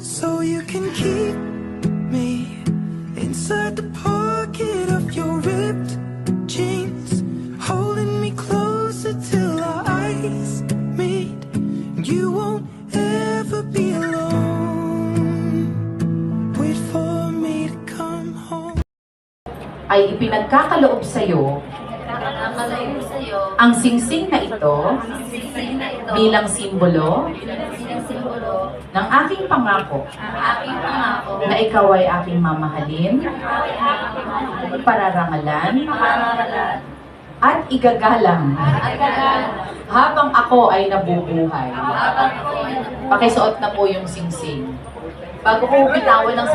So you can keep me inside the pocket of your ripped jeans, holding me closer till our eyes meet. You won't ever be alone. Wait for me to come home. ay ipinagkakaloob sa'yo ang singsing na ito bilang simbolo ng aking pangako na ikaw ay aking mamahalin, pararangalan, at igagalang habang ako ay nabubuhay. Pakisuot na po yung singsing. Bago ko bitawan ng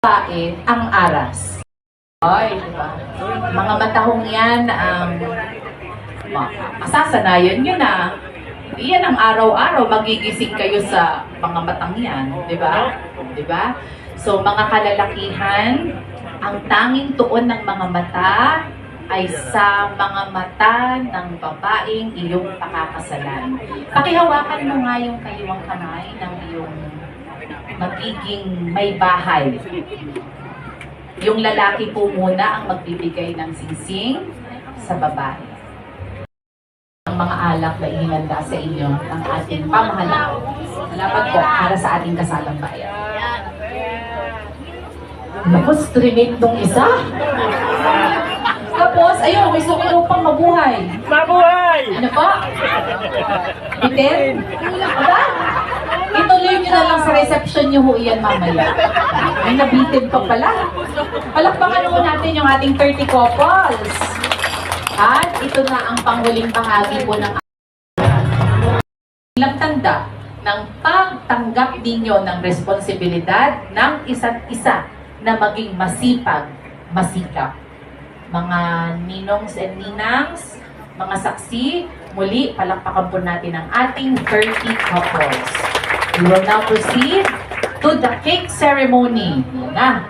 babae, ang aras. Ay, di ba? Mga matahong yan, um, masasanayan nyo na. Hindi yan ang araw-araw magigising kayo sa mga matang yan. Di ba? Di ba? So, mga kalalakihan, ang tanging tuon ng mga mata ay sa mga mata ng babaeng iyong pakakasalan. Pakihawakan mo nga yung kaliwang kamay ng iyong magiging may bahay. Yung lalaki po muna ang magbibigay ng singsing sa babae. Ang mga alak na ihinanda sa inyo ng ating pamahalaan. Salamat po para sa ating kasalang bayan. Naku, streaming tong isa. Tapos, ayun, may suko pang mabuhay. Mabuhay! Ano po? Bitin? Aba? Ituloy nyo na lang sa reception nyo ho iyan mamaya. Ay, nabitin pa pala. Palakpakan mo natin yung ating 30 couples. At ito na ang panghuling bahagi po ng ilang tanda ng pagtanggap ninyo ng responsibilidad ng isa't isa na maging masipag, masikap mga ninongs and ninangs, mga saksi, muli palakpakan po natin ang ating 30 couples. We will now proceed to the cake ceremony. Na.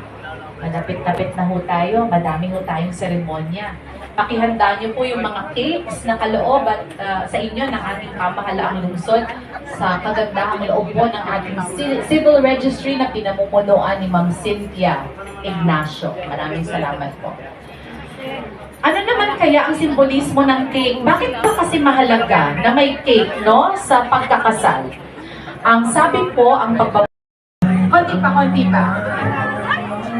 Malapit-lapit na ho tayo. Madami ho tayong seremonya. Pakihanda niyo po yung mga cakes na kaloob at ah, sa inyo ng ating pamahalaang lungsod sa kagandahang loob po ng ating ci- civil registry na pinamumunuan ni Ma'am Cynthia Ignacio. Maraming salamat po. Ano naman kaya ang simbolismo ng cake? Bakit ba kasi mahalaga na may cake, no, sa pagkakasal? Ang sabi po, ang pagbaba... Konti pa, konti pa.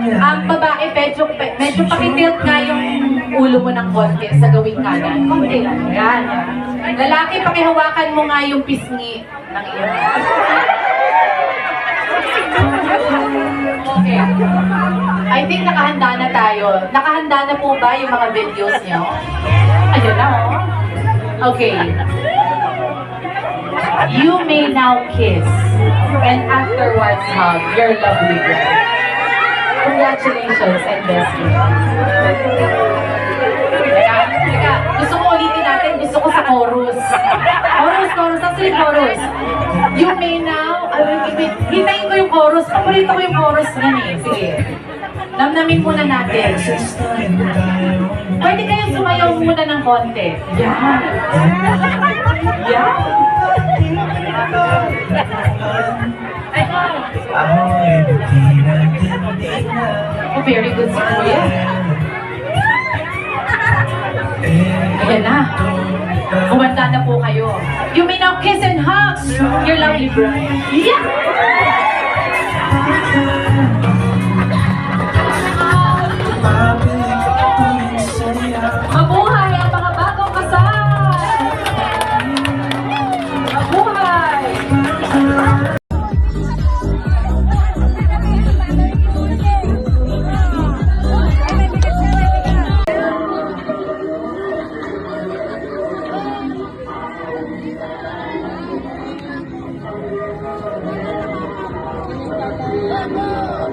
Ang babae, medyo, medyo pakitilt nga yung ulo mo ng konti sa gawing kanan. Konti lang. Yan. Lalaki, pakihawakan mo nga yung pisngi ng iyong... Okay. I think nakahanda na tayo. Nakahanda na po ba yung mga videos niyo? Ayun na, oh. Okay. You may now kiss and afterwards hug your lovely bride. Congratulations and best wishes. Sige. Namnamin muna natin. Pwede kayong sumayaw muna ng konti. Yan. Yan. Oh, very good si Kuya. Ayan na. Kumanda na po kayo. You may now kiss and hug your lovely bride. Yeah! Vamos!